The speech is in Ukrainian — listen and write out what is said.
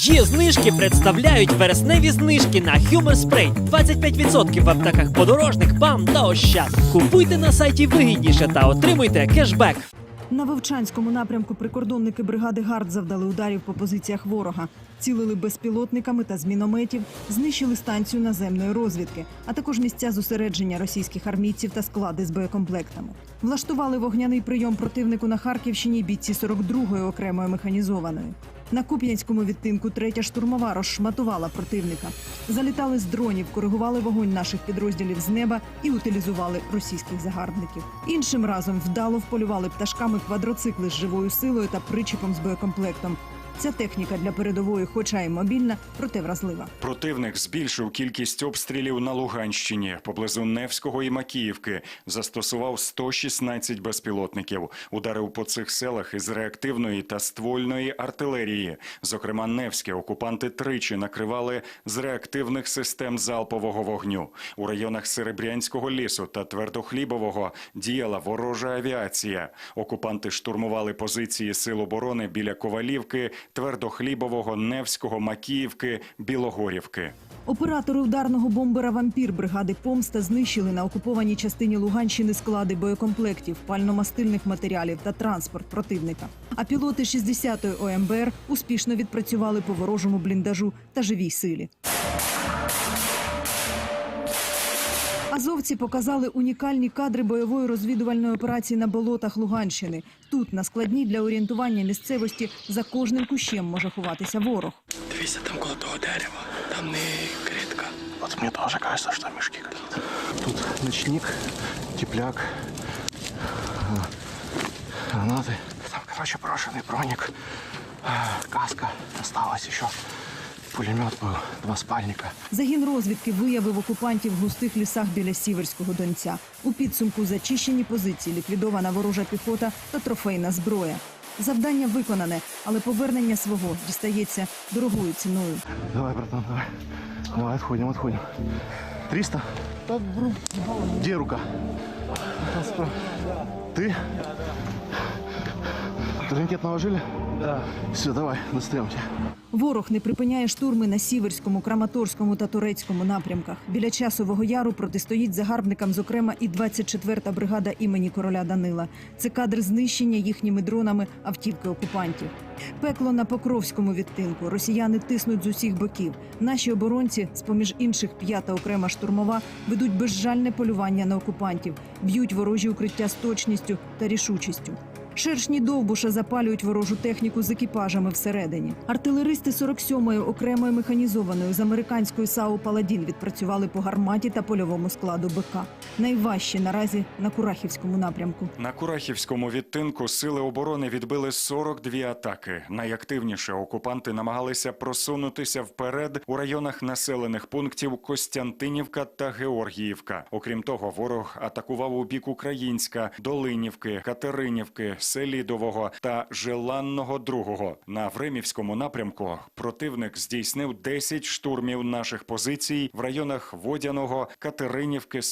Є знижки представляють вересневі знижки на Humor Spray. 25% в аптеках подорожник, бам та ощад. Купуйте на сайті вигідніше та отримуйте кешбек. На Вовчанському напрямку прикордонники бригади ГАРД завдали ударів по позиціях ворога, цілили безпілотниками та з мінометів, знищили станцію наземної розвідки, а також місця зосередження російських армійців та склади з боєкомплектами. Влаштували вогняний прийом противнику на Харківщині бійці 42-ї окремої механізованої. На Куп'янському відтинку третя штурмова розшматувала противника. Залітали з дронів, коригували вогонь наших підрозділів з неба і утилізували російських загарбників. Іншим разом вдало вполювали пташками квадроцикли з живою силою та причепом з боєкомплектом. Ця техніка для передової, хоча й мобільна, проте вразлива. Противник збільшив кількість обстрілів на Луганщині поблизу Невського і Макіївки. Застосував 116 безпілотників. Ударив по цих селах із реактивної та ствольної артилерії. Зокрема, Невське окупанти тричі накривали з реактивних систем залпового вогню. У районах Серебрянського лісу та Твердохлібового діяла ворожа авіація. Окупанти штурмували позиції сил оборони біля Ковалівки, Твердохлібового, Невського, Макіївки, Білогорівки. Оператори ударного бомбера Вампір бригади Помста знищили на окупованій частині Луганщини склади боєкомплектів, пальномастильних матеріалів та транспорт противника. А пілоти 60-ї ОМБР успішно відпрацювали по ворожому бліндажу та живій силі. Азовці показали унікальні кадри бойової розвідувальної операції на болотах Луганщини. Тут, на складній для орієнтування місцевості, за кожним кущем може ховатися ворог. Дивіться, там коло того дерева, там не критка. Вот мне тоже кажется, что мешки какие-то. Тут ночник, тепляк, а, гранаты. Там, короче, брошенный броник, а, каска осталась еще. Пулемет был, два спальника. Загін розвідки виявив окупантів в густих лісах біля Сіверського Донця. У підсумку зачищені позиції, ліквідована ворожа піхота та трофейна зброя. Завдання виконане, але повернення свого дістається дорогою ціною. Давай, братан, давай. Давай, отходим, отходим. 300? Где рука? Ты? Турникет наложили? Да. Все, давай, тебя. Ворог не припиняє штурми на Сіверському, Краматорському та Турецькому напрямках. Біля часового яру протистоїть загарбникам, зокрема, і 24-та бригада імені короля Данила. Це кадр знищення їхніми дронами автівки окупантів. Пекло на Покровському відтинку. Росіяни тиснуть з усіх боків. Наші оборонці, з поміж інших п'ята окрема штурмова, ведуть безжальне полювання на окупантів, б'ють ворожі укриття з точністю та рішучістю. Шершні довбуша запалюють ворожу техніку з екіпажами всередині. Артилеристи 47-ї окремої механізованої з американської САУ Паладін відпрацювали по гарматі та польовому складу БК. Найважче наразі на Курахівському напрямку. На Курахівському відтинку сили оборони відбили 42 атаки. Найактивніше окупанти намагалися просунутися вперед у районах населених пунктів Костянтинівка та Георгіївка. Окрім того, ворог атакував у бік Українська, Долинівки, Катеринівки, Селідового та Желанного Другого. На Времівському напрямку противник здійснив 10 штурмів наших позицій в районах Водяного, Катеринівки,